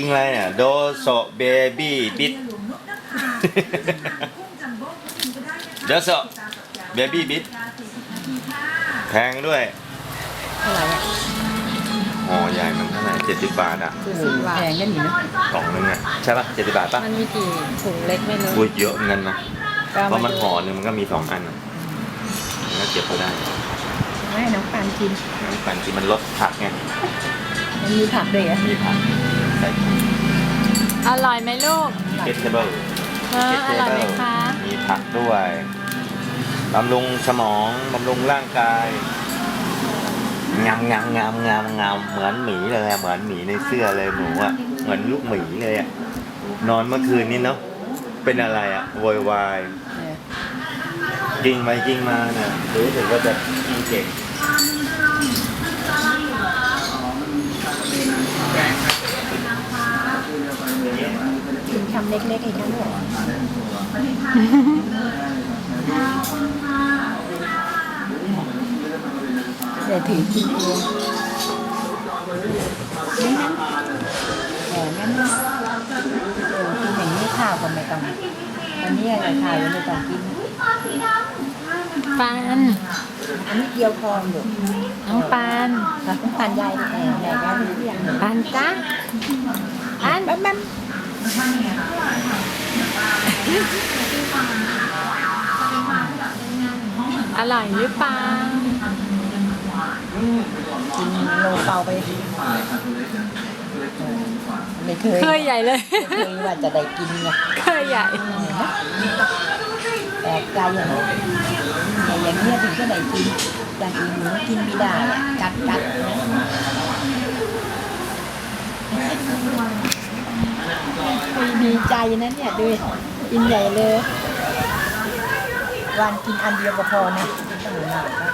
กินอะไรเนี่ยโดโซเบบี้บิทโดโซเบบี้บิทแพงด้วยเท่าไหร่อะห่อใหญ่มันเท่าไหร่เจ็ดสิบบาทอะคือแพงกันอยู่นะกล่องนึงอะใช่ปะเจ็ดสิบบาทปะมันมีกี่ถุงเล็กไม่รู้อุ้ยเยอะเงินนะก็เพมาราะมันดูห่อหนึ่งมันก็มีสองอันอะมันก็เก็บไปได้ให้น้องปานกินปันที่มันลดผักไงมันมีผักด้วยเหรอะมีผัก ใส่อร่อยไหมลูกเกตเบิลเอออร่อยไหมคะมีผักด้วยบำรุงสมองบำรุงร่างกายงามงามงามงามงามเหมือนหมีเลยอะเหมือนหมีในเสื้อเลยหนูอะเหมือนลูกหมีเลยอะนอนเมื่อคืนนี้เนาะเป็นอะไรอะโวยวายเนี่ยยิงไปยิงมาเนี่ยรู้สึกว่าจะยิงเก่ง กินคำเล็กๆอีกนะลูกเดี๋ยวถือกินเองนี่นะแหมงั้นเออกินอย่างนี้ข้าวก็ไม่ต้องวันนี้อะไรข้าวยังไม่ต้องกินปานอันนี้เดียวพออยู่น้องปานน้องปานยายแหน่ใหญ่แล้วเรียงปานจ้าอันแป๊บ แป๊บอร่อยหรือเปล่ากินโลเปาไปไม่เคยเคยใหญ่เลย เคยว่าจะได้กินไงเคยใหญ่แปลกใจอย่างนี้อย่างเนี้ยถึงจะได้กินอย่างอื่นหนูกินไม่ได้กัดกัดนะ ดีใจนะเนี่ยดูกินใหญ่เลยวันกินอันเดียวก็พอนะโอ้โหหนักนะ